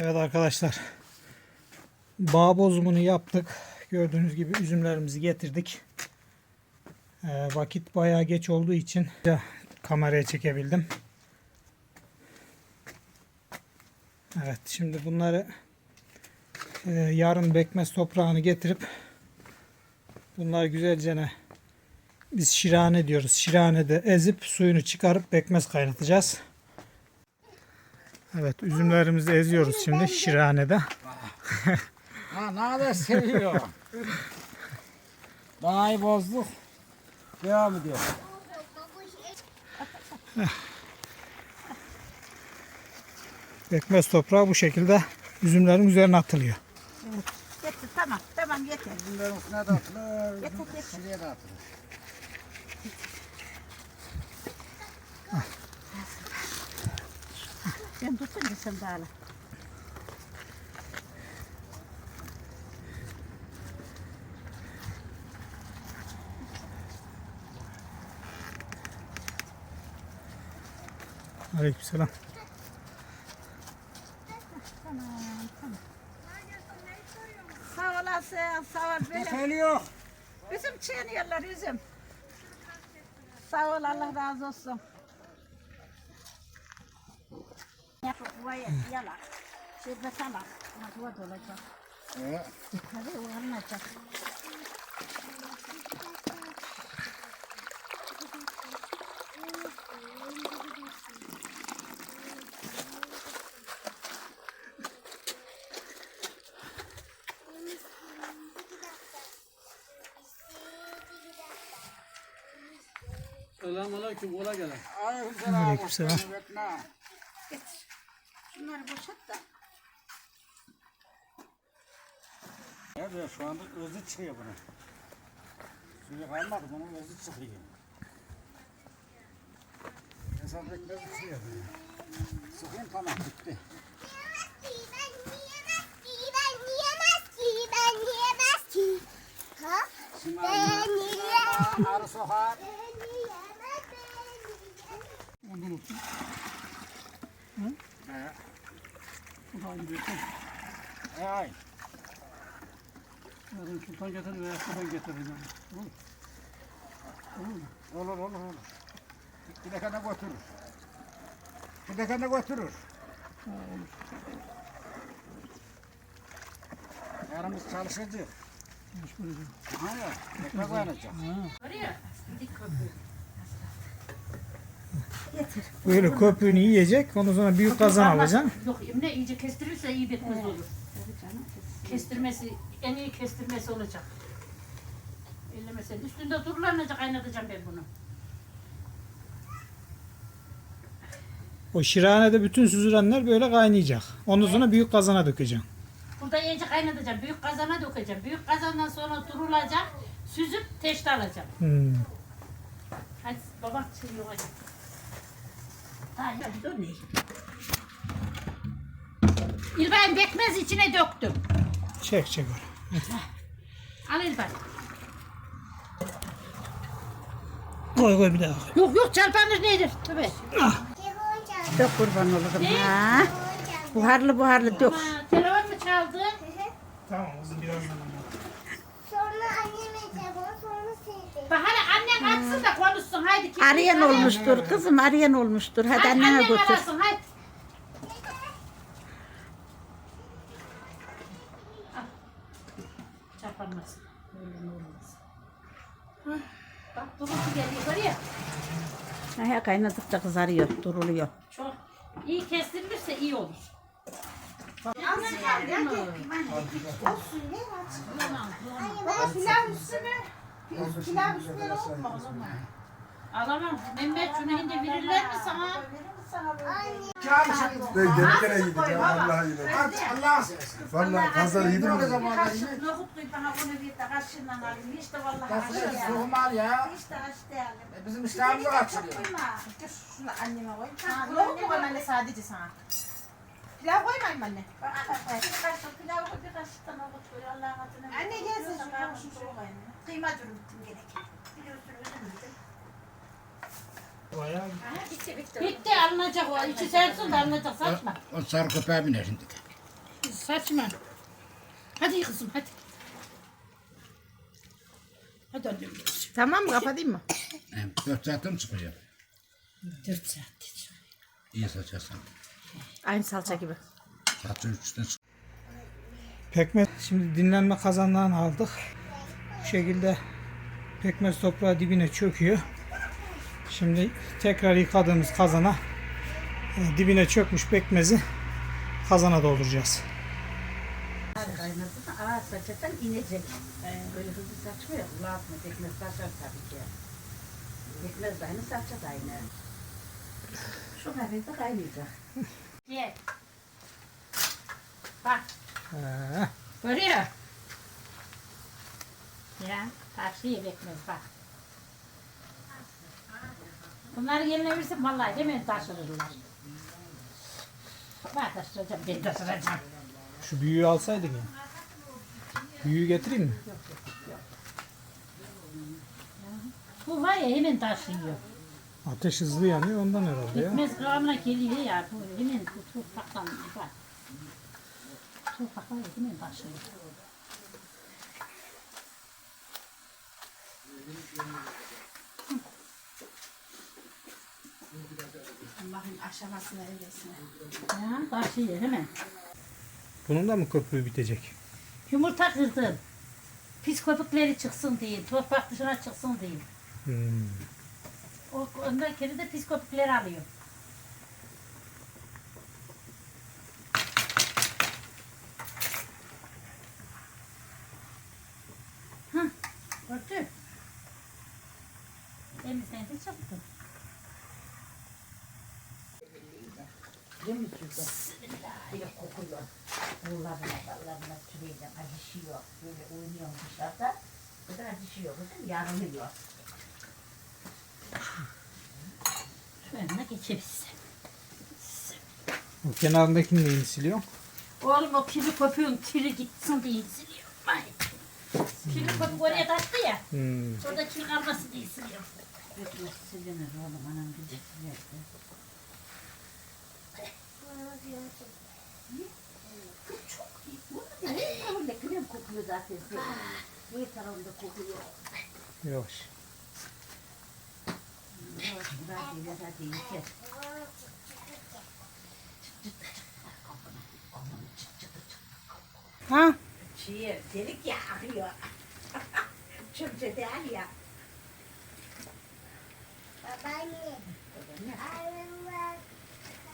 Evet arkadaşlar. Bağ bozumunu yaptık. Gördüğünüz gibi üzümlerimizi getirdik. Ee, vakit bayağı geç olduğu için de kameraya çekebildim. Evet şimdi bunları e, yarın bekmez toprağını getirip bunlar güzelce biz şirane diyoruz. Şiranede ezip suyunu çıkarıp bekmez kaynatacağız. Evet üzümlerimizi eziyoruz şimdi şiranede. Ha ne kadar seviyor. Danayı bozduk. Devam ediyor. Bekmez toprağı bu şekilde üzümlerin üzerine atılıyor. Yeter tamam tamam yeter. Bunların üstüne de atılır. Şuraya da atılır. Sen tutunca sen de al. Aleykümselam. Sağ olasın sağ ol. Böyle Geliyor. üzüm çiğniyorlar üzüm. Sağ ol Allah razı olsun. Yapıp vay yala. Şerbet alak. Nasıl olacak? Evet. Tabii o alınacak. Selamünaleyküm, kolay gelsin. Aleykümselam. Aleykümselam. Evet, ne? Getir. Şunları boşalt da. Evet şu anda özü çıkıyor bunun. Suyu kalmadı bunun özü çıkıyor. Hesap bekmez çıkıyor. Sıkayım tamam bitti. Şimdi arı, arı sokar. Ay. Yarın sultan getirir veya ben getiririm. Olur olur olur. Bir dakika da götürür. Bir dakika da götürür. Yarın biz çalışacağız. Ha ya, ekmek oynayacak. Böyle köpüğünü yiyecek. Ondan sonra büyük kazan alacaksın. Yok ne iyice kestirirse iyi bekmez olur. Kestirmesi, en iyi kestirmesi olacak. Ellemesen. Üstünde durulanacak kaynatacağım ben bunu. O şiranede bütün süzülenler böyle kaynayacak. Ondan sonra büyük kazana dökeceksin. Burada iyice kaynatacağım. Büyük kazana dökeceğim. Büyük kazandan sonra durulacak. Süzüp teşte alacağım. Hmm. Hadi baba şimdi yola ne? İlbay'ın bekmez içine döktüm. Çek çek onu. Al İlbay. Koy koy bir daha koy. Yok yok çarpanır nedir? Tabii. Dök kurban olurum ha. Buharlı buharlı dök. Telefon mu çaldı? Tamam kızım birazdan. Sonra anneme telefon sonra sevdi. Bak hadi annen açsın da konuşsun. Haydi. kim Arayan bilir? olmuştur kızım arayan olmuştur. Hadi Hadi annene annen götür. arasın hadi. Öyle ne olmaz. Hah, Bak buluntu geliyor var ya. Ha, kaynadıkça kızarıyor, duruluyor. Çok iyi kestirmişse iyi olur. Pilav üstüne. Pilav üstüne olma. Alamam. Mehmet şunu hindi verirler mi sana? Ben geri kere yedim ya vallahi yedim. Allah'a. Vallahi kazları yedim Ne mi? da yine. Nohut koy bana bunu bir de kaşığından alayım. Hiç de vallahi soğum var ya. Hiç de kaşığı alayım. E, Bizim işlerimizi kaçırıyor. Dur şunu anneme koy. Ha, yoğurt mu anne sadece sana? Pilav koymayayım anne. Kaşık pilav koy, bir kaşık da nohut koy. Allah'ın adına. Anne gelsin şu komşum adına. koyayım. Kıyma dürüttüm gerek. Biliyorsun özür dilerim. Bayağı Bitti alınacak o. İçi sensin de alınacak saçma. O sarı köpeğe biner şimdi. Saçma. Hadi kızım hadi. Hadi hadi. Tamam mı kapatayım mı? Hem 4 saatte mi çıkıyor? 4 saat. İyi saçarsan. Aynı salça gibi. Saçı 3'te çık. Pekmez şimdi dinlenme kazanlarını aldık. Bu şekilde pekmez toprağı dibine çöküyor. Şimdi tekrar yıkadığımız kazana e, dibine çökmüş pekmezi kazana dolduracağız. Kaynadı da ağır saçarsan inecek. Böyle hızlı saçmıyor. Kulağına pekmez saçar tabii ki. Pekmez de aynı saçar da aynı. Şu hafif de kaynayacak. Ye. Bak Ee, görüyor. Ya taşıyı bekmez bak. Bunları yenilebilirsin vallahi değil mi taşırırlar. Ben taşıracağım, ben taşıracağım. şu büyüğü alsaydık ya. Büyüğü getireyim mi? Bu var ya hemen taşıyor. Ateş hızlı yanıyor ondan herhalde ya. Bitmez kıvamına geliyor ya. Bu hemen topraktan bak. Topraklar hemen taşıyor. Allah'ın aşamasına evresine. Ya taşıyor hemen. Bunun da mı köpüğü bitecek? Yumurta kırdım. Pis köpükleri çıksın diye, toprak dışına çıksın diye. Hmm. O ondan kere de pis köpükleri alıyor. Böyle kokuyor. Buğularına, dallarına sürüyle acışıyor. Böyle oynuyor dışarıda. Bu da acışıyor. Bakın yanılıyor. Şu yanına geçebilsin. O kenarındakini neyini siliyor? Oğlum o piri köpüğün tiri gitsin diye siliyorum. Ay. Piri köpük oraya taktı ya. Hmm. Orada kir kalmasın diye siliyorum. Pekmez silinir oğlum anam bize silerdi. Çok iyi. Bu da her tarafında krem kokuyor zaten. Her tarafında kokuyor. Yavaş. Hadi hadi yeter. Ha? Şiir delik ya akıyor. Çöpçe değil ya. Babaanne. Arılar.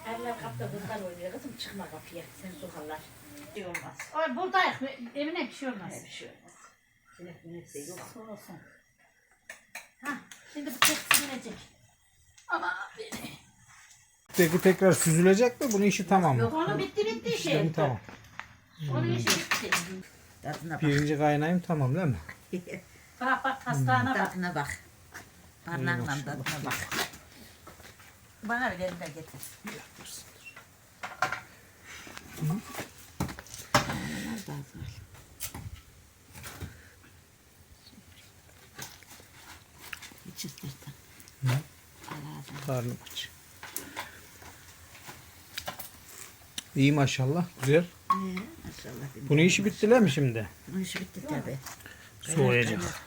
Erler kapta bundan oynuyor kızım çıkma kapıya. Sen sokarlar. Bir şey olmaz. Oy buradayız. Evine bir şey olmaz. Bir şey olmaz. Sinek minek de yok. Su olsun. Ha, şimdi bu tek silinecek. Ama beni. Peki tekrar süzülecek mi? Bunun işi tamam mı? Onu bitti bitti şey. Yani tamam. Onun işi bitti. Tadına bak. Birinci kaynayım tamam değil mi? Bak bak hastane bak. Tadına bak. Parmağınla tadına bak. Bana bir elinde getir. Hiç istersen. Karnım aç. İyi maşallah. Güzel. Maşallah. Bunun işi bittiler mi şimdi? Bu iş bitti tabii. Soğuyacak.